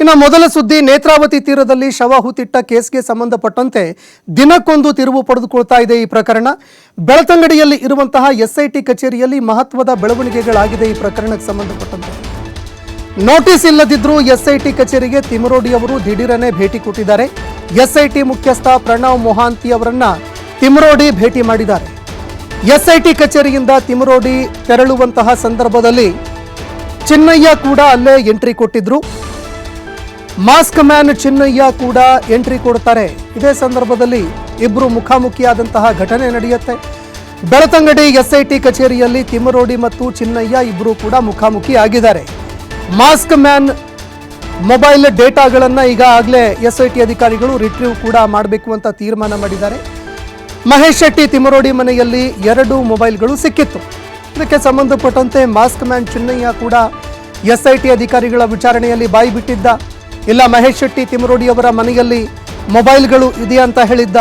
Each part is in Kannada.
ಇನ್ನು ಮೊದಲ ಸುದ್ದಿ, ನೇತ್ರಾವತಿ ತೀರದಲ್ಲಿ ಶವ ಹೂತಿಟ್ಟ ಕೇಸ್ಗೆ ಸಂಬಂಧಪಟ್ಟಂತೆ ದಿನಕ್ಕೊಂದು ತಿರುವು ಪಡೆದುಕೊಳ್ತಾ ಇದೆ ಈ ಪ್ರಕರಣ. ಬೆಳತಂಗಡಿಯಲ್ಲಿ ಇರುವಂತಹ ಎಸ್ಐಟಿ ಕಚೇರಿಯಲ್ಲಿ ಮಹತ್ವದ ಬೆಳವಣಿಗೆಗಳಾಗಿದೆ ಈ ಪ್ರಕರಣಕ್ಕೆ ಸಂಬಂಧಪಟ್ಟಂತೆ. ನೋಟಿಸ್ ಇಲ್ಲದಿದ್ರೂ ಎಸ್ಐಟಿ ಕಚೇರಿಗೆ ತಿಮರೋಡಿ ಅವರು ದಿಢೀರನೆ ಭೇಟಿ ಕೊಟ್ಟಿದ್ದಾರೆ. ಎಸ್ಐಟಿ ಮುಖ್ಯಸ್ಥ ಪ್ರಣವ್ ಮೊಹಾಂತಿ ಅವರನ್ನ ತಿಮರೋಡಿ ಭೇಟಿ ಮಾಡಿದ್ದಾರೆ. ಎಸ್ಐಟಿ ಕಚೇರಿಯಿಂದ ತಿಮರೋಡಿ ತೆರಳುವಂತಹ ಸಂದರ್ಭದಲ್ಲಿ ಚಿನ್ನಯ್ಯ ಕೂಡ ಅಲ್ಲೇ ಎಂಟ್ರಿ ಕೊಟ್ಟಿದ್ರು. ಮಾಸ್ಕ್ ಮ್ಯಾನ್ ಚಿನ್ನಯ್ಯ ಕೂಡ ಎಂಟ್ರಿ ಕೊಡ್ತಾರೆ ಇದೇ ಸಂದರ್ಭದಲ್ಲಿ ಇಬ್ಬರು ಮುಖಾಮುಖಿಯಾದಂತಹ ಘಟನೆ ನಡೆಯುತ್ತೆ. ಬೆಳತಂಗಡಿ ಎಸ್ಐಟಿ ಕಚೇರಿಯಲ್ಲಿ ತಿಮ್ಮರೋಡಿ ಮತ್ತು ಚಿನ್ನಯ್ಯ ಇಬ್ಬರು ಕೂಡ ಮುಖಾಮುಖಿ ಆಗಿದ್ದಾರೆ ಮಾಸ್ಕ್ ಮ್ಯಾನ್ ಮೊಬೈಲ್ ಡೇಟಾಗಳನ್ನು ಈಗಾಗಲೇ ಎಸ್ಐಟಿ ಅಧಿಕಾರಿಗಳು ರಿಟ್ರೀವ್ ಕೂಡ ಮಾಡಬೇಕು ಅಂತ ತೀರ್ಮಾನ ಮಾಡಿದ್ದಾರೆ. ಮಹೇಶ್ ಶೆಟ್ಟಿ ತಿಮ್ಮರೋಡಿ ಮನೆಯಲ್ಲಿ ಎರಡು ಮೊಬೈಲ್ಗಳು ಸಿಕ್ಕಿತ್ತು. ಇದಕ್ಕೆ ಸಂಬಂಧಪಟ್ಟಂತೆ ಮಾಸ್ಕ್ ಮ್ಯಾನ್ ಚಿನ್ನಯ್ಯ ಕೂಡ ಎಸ್ಐಟಿ ಅಧಿಕಾರಿಗಳ ವಿಚಾರಣೆಯಲ್ಲಿ ಬಾಯಿ ಬಿಟ್ಟಿದ್ದ. ಇಲ್ಲ ಮಹೇಶ್ ಶೆಟ್ಟಿ ತಿಮರೋಡಿಯವರ ಮನೆಯಲ್ಲಿ ಮೊಬೈಲ್ಗಳು ಇದೆ ಅಂತ ಹೇಳಿದ್ದ.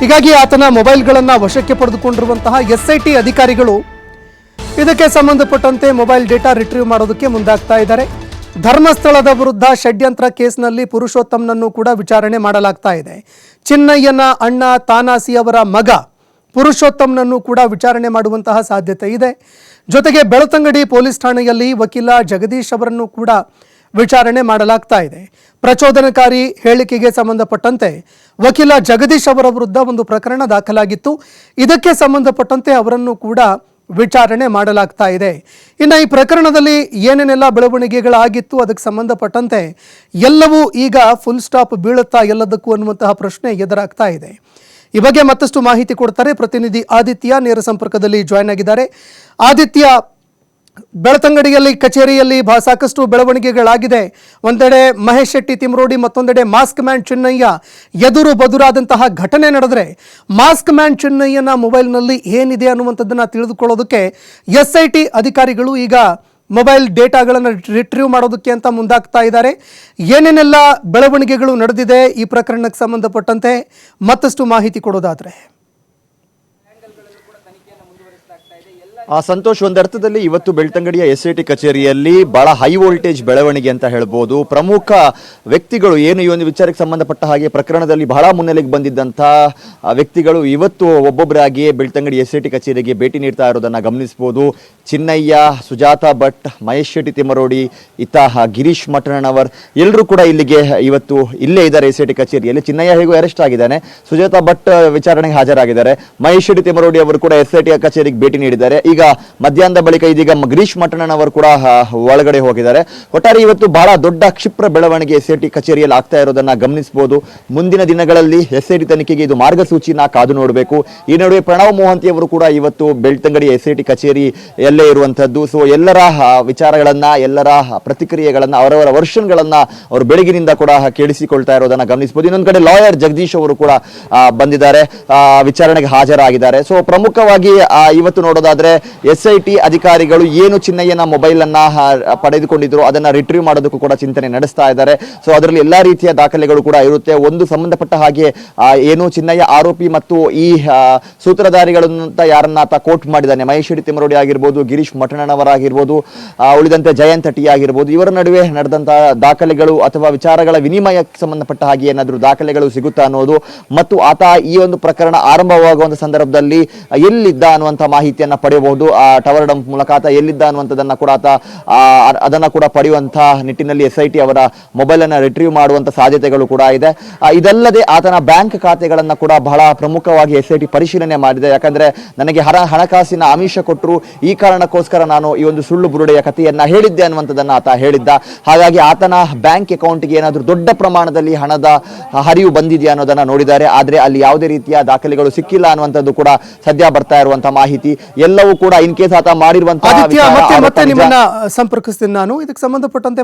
ಹೀಗಾಗಿ ಆತನ ಮೊಬೈಲ್ಗಳನ್ನು ವಶಕ್ಕೆ ಪಡೆದುಕೊಂಡಿರುವಂತಹ ಎಸ್ಐಟಿ ಅಧಿಕಾರಿಗಳು ಇದಕ್ಕೆ ಸಂಬಂಧಪಟ್ಟಂತೆ ಮೊಬೈಲ್ ಡೇಟಾ ರಿಟ್ರೀವ್ ಮಾಡೋದಕ್ಕೆ ಮುಂದಾಗ್ತಾ ಇದ್ದಾರೆ. ಧರ್ಮಸ್ಥಳದ ವಿರುದ್ಧ ಷಡ್ಯಂತ್ರ ಕೇಸ್ನಲ್ಲಿ ಪುರುಷೋತ್ತಮ್ನನ್ನು ಕೂಡ ವಿಚಾರಣೆ ಮಾಡಲಾಗ್ತಾ ಇದೆ. ಚಿನ್ನಯ್ಯನ ಅಣ್ಣ ತಾನಾಸಿ ಅವರ ಮಗ ಪುರುಷೋತ್ತಮ್ನನ್ನು ಕೂಡ ವಿಚಾರಣೆ ಮಾಡುವಂತಹ ಸಾಧ್ಯತೆ ಇದೆ. ಜೊತೆಗೆ ಬೆಳತಂಗಡಿ ಪೊಲೀಸ್ ಠಾಣೆಯಲ್ಲಿ ವಕೀಲ ಜಗದೀಶ್ ಅವರನ್ನು ಕೂಡ ವಿಚಾರಣೆ ಮಾಡಲಾಗ್ತಾ ಇದೆ. ಪ್ರಚೋದನಕಾರಿ ಹೇಳಿಕೆಗೆ ಸಂಬಂಧಪಟ್ಟಂತೆ ವಕೀಲ ಜಗದೀಶ್ ಅವರ ವಿರುದ್ಧ ಒಂದು ಪ್ರಕರಣ ದಾಖಲಾಗಿತ್ತು. ಇದಕ್ಕೆ ಸಂಬಂಧಪಟ್ಟಂತೆ ಅವರನ್ನು ಕೂಡ ವಿಚಾರಣೆ ಮಾಡಲಾಗ್ತಾ ಇದೆ. ಇನ್ನು ಈ ಪ್ರಕರಣದಲ್ಲಿ ಏನೇನೆಲ್ಲ ಬೆಳವಣಿಗೆಗಳಾಗಿತ್ತು, ಅದಕ್ಕೆ ಸಂಬಂಧಪಟ್ಟಂತೆ ಎಲ್ಲವೂ ಈಗ ಫುಲ್ ಸ್ಟಾಪ್ ಬೀಳುತ್ತಾ ಎಲ್ಲದಕ್ಕೂ ಅನ್ನುವಂತಹ ಪ್ರಶ್ನೆ ಎದುರಾಗ್ತಾ ಇದೆ. ಈ ಬಗ್ಗೆ ಮತ್ತಷ್ಟು ಮಾಹಿತಿ ಕೊಡ್ತಾರೆ ಪ್ರತಿನಿಧಿ ಆದಿತ್ಯ. ನೇರ ಸಂಪರ್ಕದಲ್ಲಿ ಜಾಯ್ನ್ ಆಗಿದ್ದಾರೆ. ಆದಿತ್ಯ ಬೆಳತಂಗಡಿಯಲ್ಲಿ, ಕಚೇರಿಯಲ್ಲಿ ಬಹ ಸಾಕಷ್ಟು ಬೆಳವಣಿಗೆಗಳಾಗಿದೆ. ಒಂದೆಡೆ ಮಹೇಶ್ ಶೆಟ್ಟಿ ತಿಮ್ರೋಡಿ, ಮತ್ತೊಂದೆಡೆ ಮಾಸ್ಕ್ ಮ್ಯಾನ್ ಚಿನ್ನಯ್ಯ ಎದುರು ಬದುರಾದಂತಹ ಘಟನೆ ನಡೆದರೆ ಮಾಸ್ಕ್ ಮ್ಯಾನ್ ಚೆನ್ನಯ್ಯನ ಮೊಬೈಲ್ನಲ್ಲಿ ಏನಿದೆ ಅನ್ನುವಂಥದ್ದನ್ನು ತಿಳಿದುಕೊಳ್ಳೋದಕ್ಕೆ ಎಸ್ ಐ ಟಿ ಅಧಿಕಾರಿಗಳು ಈಗ ಮೊಬೈಲ್ ಡೇಟಾಗಳನ್ನು ರಿಟ್ರೀವ್ ಮಾಡೋದಕ್ಕೆ ಅಂತ ಮುಂದಾಗ್ತಾ ಇದ್ದಾರೆ. ಏನೇನೆಲ್ಲ ಬೆಳವಣಿಗೆಗಳು ನಡೆದಿದೆ ಈ ಪ್ರಕರಣಕ್ಕೆ ಸಂಬಂಧಪಟ್ಟಂತೆ ಮತ್ತಷ್ಟು ಮಾಹಿತಿ ಕೊಡೋದಾದ್ರೆ. ಆ ಸಂತೋಷ್ ಒಂದರ್ಥದಲ್ಲಿ ಇವತ್ತು ಬೆಳ್ತಂಗಡಿಯ ಎಸ್ ಐ ಟಿ ಕಚೇರಿಯಲ್ಲಿ ಬಹಳ ಹೈ ವೋಲ್ಟೇಜ್ ಬೆಳವಣಿಗೆ ಅಂತ ಹೇಳ್ಬೋದು. ಪ್ರಮುಖ ವ್ಯಕ್ತಿಗಳು ಏನು? ಈ ಒಂದು ವಿಚಾರಕ್ಕೆ ಸಂಬಂಧಪಟ್ಟ ಹಾಗೆ ಪ್ರಕರಣದಲ್ಲಿ ಬಹಳ ಮುನ್ನೆಲೆಗೆ ಬಂದಿದ್ದಂಥ ವ್ಯಕ್ತಿಗಳು ಇವತ್ತು ಒಬ್ಬೊಬ್ಬರಾಗಿಯೇ ಬೆಳ್ತಂಗಡಿ ಎಸ್ ಐ ಟಿ ಕಚೇರಿಗೆ ಭೇಟಿ ನೀಡ್ತಾ ಇರೋದನ್ನು ಗಮನಿಸಬಹುದು ಚಿನ್ನಯ್ಯ, ಸುಜಾತ ಭಟ್, ಮಹೇಶ್ ಶೆಟ್ಟಿ ತಿಮ್ಮರೋಡಿ, ಇತಾಹ ಗಿರೀಶ್ ಮಠಣ್ಣವರ್ ಎಲ್ಲರೂ ಕೂಡ ಇಲ್ಲಿಗೆ ಇವತ್ತು ಇಲ್ಲೇ ಇದ್ದಾರೆ ಎಸ್ ಐ ಕಚೇರಿಯಲ್ಲಿ. ಚಿನ್ನಯ್ಯ ಹೇಗೂ ಅರೆಸ್ಟ್ ಆಗಿದ್ದಾನೆ. ಸುಜಾತ ಭಟ್ ವಿಚಾರಣೆಗೆ ಹಾಜರಾಗಿದ್ದಾರೆ. ಮಹೇಶ್ ಶೆಟ್ಟಿ ತಿಮ್ಮರೋಡಿ ಅವರು ಕೂಡ ಎಸ್ ಐ ಕಚೇರಿಗೆ ಭೇಟಿ ನೀಡಿದ್ದಾರೆ. ಈಗ ಮಧ್ಯಾಹ್ನದ ಬಳಿಕ ಇದೀಗ ಗಿರೀಶ್ ಮಠಣ್ಣನವರು ಕೂಡ ಒಳಗಡೆ ಹೋಗಿದ್ದಾರೆ. ಒಟ್ಟಾರೆ ಇವತ್ತು ಬಹಳ ದೊಡ್ಡ ಕ್ಷಿಪ್ರ ಬೆಳವಣಿಗೆ ಎಸ್ ಐ ಕಚೇರಿಯಲ್ಲಿ ಆಗ್ತಾ ಇರೋದನ್ನ ಗಮನಿಸಬಹುದು ಮುಂದಿನ ದಿನಗಳಲ್ಲಿ ಎಸ್ ಐ ತನಿಖೆಗೆ ಇದು ಮಾರ್ಗಸೂಚಿನ ಕಾದು ನೋಡಬೇಕು. ಈ ನಡುವೆ ಪ್ರಣವ್ ಮೋಹಂತಿ ಅವರು ಕೂಡ ಇವತ್ತು ಬೆಳ್ತಂಗಡಿ ಎಸ್ ಐ ಟಿ ಕಚೇರಿಯಲ್ಲೇ ಇರುವಂತದ್ದು ಸೊ ಎಲ್ಲರ ವಿಚಾರಗಳನ್ನು, ಎಲ್ಲರ ಪ್ರತಿಕ್ರಿಯೆಗಳನ್ನು, ಅವರವರ ವರ್ಷನ್ಗಳನ್ನು ಅವರು ಬೆಳಗಿನಿಂದ ಕೂಡ ಕೇಳಿಸಿಕೊಳ್ತಾ ಇರೋದನ್ನ ಗಮನಿಸಬಹುದು. ಇನ್ನೊಂದು ಕಡೆ ಲಾಯರ್ ಜಗದೀಶ್ ಅವರು ಕೂಡ ಬಂದಿದ್ದಾರೆ. ವಿಚಾರಣೆಗೆ ಹಾಜರಾಗಿದ್ದಾರೆ. ಸೊ ಪ್ರಮುಖವಾಗಿ ಇವತ್ತು ನೋಡೋದಾದ್ರೆ ಎಸ್ ಐ ಟಿ ಅಧಿಕಾರಿಗಳು ಏನು ಚಿನ್ನಯ್ಯನ ಮೊಬೈಲ್ ಅನ್ನ ಪಡೆದುಕೊಂಡಿದ್ರು ಅದನ್ನ ರಿಟ್ರೀವ್ ಮಾಡೋದಕ್ಕೂ ಕೂಡ ಚಿಂತನೆ ನಡೆಸ್ತಾ ಇದ್ದಾರೆ. ಸೊ ಅದರಲ್ಲಿ ಎಲ್ಲಾ ರೀತಿಯ ದಾಖಲೆಗಳು ಕೂಡ ಇರುತ್ತೆ. ಒಂದು ಸಂಬಂಧಪಟ್ಟ ಹಾಗೆ ಏನು ಚಿನ್ನಯ್ಯ ಆರೋಪಿ ಮತ್ತು ಈ ಸೂತ್ರಧಾರಿಗಳಂತ ಯಾರನ್ನ ಆತ ಕೋಟ್ ಮಾಡಿದ್ದಾನೆ. ಮಹೇಶ್ವರಿ ತಿಮ್ಮರೋಡಿ ಆಗಿರ್ಬೋದು ಗಿರೀಶ್ ಮಠಣ್ಣನವರಾಗಿರ್ಬೋದು ಉಳಿದಂತೆ ಜಯಂತ್ ಟಿ ಆಗಿರ್ಬೋದು ಇವರ ನಡುವೆ ನಡೆದಂತಹ ದಾಖಲೆಗಳು ಅಥವಾ ವಿಚಾರಗಳ ವಿನಿಮಯಕ್ಕೆ ಸಂಬಂಧಪಟ್ಟ ಹಾಗೆ ಏನಾದರೂ ದಾಖಲೆಗಳು ಸಿಗುತ್ತಾ ಅನ್ನೋದು ಮತ್ತು ಆತ ಈ ಒಂದು ಪ್ರಕರಣ ಆರಂಭವಾಗುವಂತ ಸಂದರ್ಭದಲ್ಲಿ ಎಲ್ಲಿದ್ದ ಅನ್ನುವಂಥ ಮಾಹಿತಿಯನ್ನು ಪಡೆಯಬಹುದು. ಆ ಟವರ್ ಡಂಪ್ ಮೂಲಕ ಆತ ಎಲ್ಲಿದ್ದ ಅನ್ನುವಂಥದ್ದನ್ನು ಕೂಡ ಆತ ಅದನ್ನು ಕೂಡ ಪಡೆಯುವಂತ ನಿಟ್ಟಿನಲ್ಲಿ ಎಸ್ ಐ ಟಿ ಅವರ ಮೊಬೈಲ್ ಅನ್ನ ರಿಟ್ರೀವ್ ಮಾಡುವಂತ ಸಾಧ್ಯತೆಗಳು ಕೂಡ ಇದೆ. ಇದಲ್ಲದೆ ಆತನ ಬ್ಯಾಂಕ್ ಖಾತೆಗಳನ್ನು ಕೂಡ ಬಹಳ ಪ್ರಮುಖವಾಗಿ ಎಸ್ ಐ ಟಿ ಪರಿಶೀಲನೆ ಮಾಡಿದೆ. ಯಾಕಂದ್ರೆ ನನಗೆ ಹಣ ಹಣಕಾಸಿನ ಆಮಿಷ ಕೊಟ್ಟರು ಈ ಕಾರಣಕ್ಕೋಸ್ಕರ ನಾನು ಈ ಒಂದು ಸುಳ್ಳು ಬುರುಡೆಯ ಕಥೆಯನ್ನ ಹೇಳಿದ್ದೆ ಅನ್ನುವಂಥದ್ದನ್ನ ಆತ ಹೇಳಿದ್ದ. ಹಾಗಾಗಿ ಆತನ ಬ್ಯಾಂಕ್ ಅಕೌಂಟ್ಗೆ ಏನಾದರೂ ದೊಡ್ಡ ಪ್ರಮಾಣದಲ್ಲಿ ಹಣದ ಹರಿವು ಬಂದಿದೆಯಾ ಅನ್ನೋದನ್ನ ನೋಡಿದ್ದಾರೆ. ಆದ್ರೆ ಅಲ್ಲಿ ಯಾವುದೇ ರೀತಿಯ ದಾಖಲೆಗಳು ಸಿಕ್ಕಿಲ್ಲ ಅನ್ನುವಂಥದ್ದು ಕೂಡ ಸದ್ಯ ಬರ್ತಾ ಇರುವಂತಹ ಮಾಹಿತಿ. ಎಲ್ಲವೂ ಕೂಡ ಇನ್ ಕೇಸ್ ಆತ ಮಾಡಿರುವಂತಹ ಸಂಪರ್ಕಿಸ್ತೀನಿ ನಾನು. ಇದಕ್ಕೆ ಸಂಬಂಧಪಟ್ಟಂತೆ